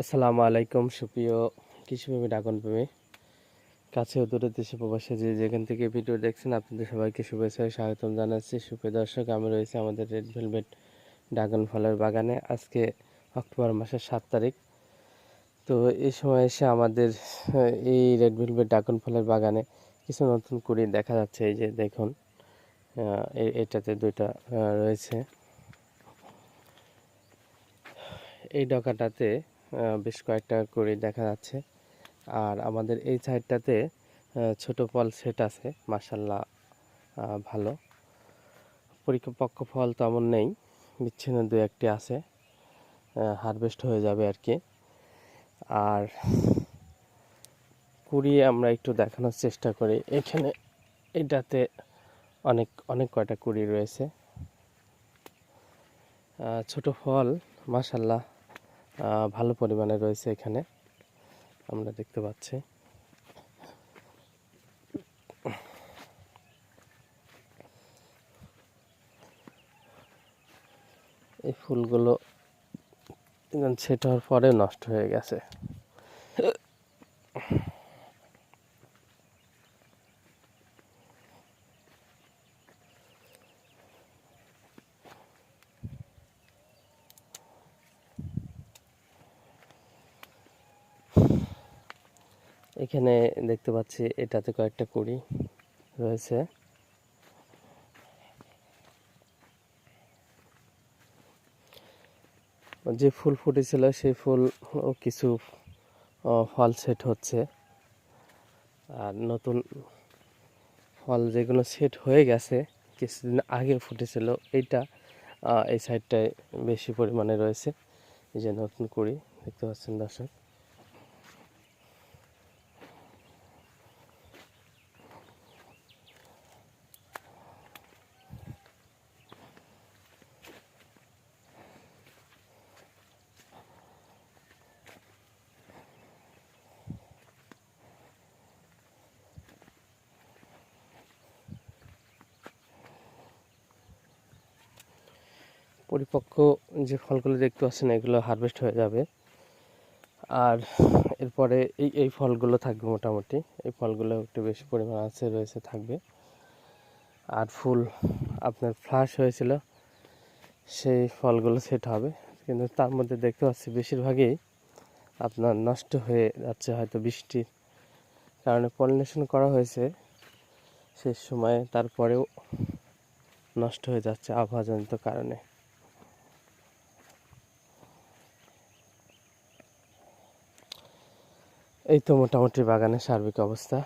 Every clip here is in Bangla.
আসসালামু আলাইকুম, সুপ্রিয় কৃষিপ্রেমী ডাকন প্রেমী কাছে দূরে দেশে প্রবাসে যে যেখান থেকে ভিডিও দেখছেন, আপনাদের সবাইকে শুভেচ্ছা স্বাগতম জানাচ্ছি। সুপ্রিয় দর্শক, আমি রয়েছে আমাদের রেড ভেলভেট ড্রাগন ফলের বাগানে। আজকে অক্টোবর মাসের সাত তারিখ। তো এই সময় এসে আমাদের, এই রেড ভেলভেট ড্রাগন ফলের বাগানে কিছু নতুন কুড়ি দেখা যাচ্ছে। এই যে দেখুন এটাতে দুইটা রয়েছে। এই ডকাটাতে বেশ কয়েকটা করে দেখা যাচ্ছে। আর আমাদের এই সাইডটাতে ছোট ফল সেট আছে মাসাল্লাহ ভালো। পরিপক্ক ফল তেমন নেই, বিচ্ছিন্ন দু একটি আছে হারভেস্ট হয়ে যাবে আর কি। আর কুড়ি আমরা একটু দেখানোর চেষ্টা করি। এখানে, এটাতে অনেক অনেক কয়টা কুড়ি রয়েছে। ছোট ফল মাসাল্লাহ ভালো পরিমাণে রয়েছে এখানে। আমরা দেখতে পাচ্ছি। এই ফুলগুলো সেট হওয়ার পরে নষ্ট হয়ে গেছে। এখানে দেখতে পাচ্ছি এটাতে কয়েকটা কুড়ি রয়েছে। যে ফুল ফুটেছিল সেই ফুল কিছু ফল সেট হচ্ছে। আর নতুন ফল যেগুলো সেট হয়ে গেছে, কিছুদিন আগে ফুটেছিল, এইটা এই সাইডটায় বেশি পরিমাণে রয়েছে। এই যে নতুন কুড়ি, দেখতে পাচ্ছেন দর্শক। পরিপক্ক যে ফলগুলো দেখতে পাচ্ছেন এগুলো হারভেস্ট হয়ে যাবে। আর এরপরে এই এই ফলগুলো থাকবে মোটামুটি। এই ফলগুলো একটু বেশি পরিমাণ আছে, রয়েছে, থাকবে। আর ফুল আপনার ফ্লাশ হয়েছিল, সেই ফলগুলো সেট হবে। কিন্তু তার মধ্যে দেখতে পাচ্ছি বেশিরভাগই আপনার নষ্ট হয়ে যাচ্ছে, হয়তো বৃষ্টির কারণে পলিনেশন করা হয়েছে। শেষ সময়ে তারপরেও নষ্ট হয়ে যাচ্ছে আবহাওয়াজনিত কারণে। এই তো মোটামুটি বাগানের সার্বিক অবস্থা।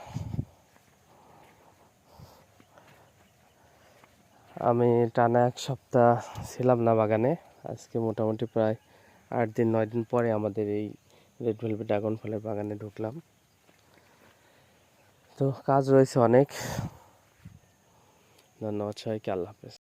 আমি টানা এক সপ্তাহ ছিলাম না বাগানে। আজকে মোটামুটি প্রায় আট দিন, নয় দিন পরে আমাদের এই রেড ভেলভেট ড্রাগন ফলের বাগানে ঢুকলাম। তো কাজ রয়েছে অনেক। ধন্যবাদ সবাইকে, আল্লাহ হাফেজ।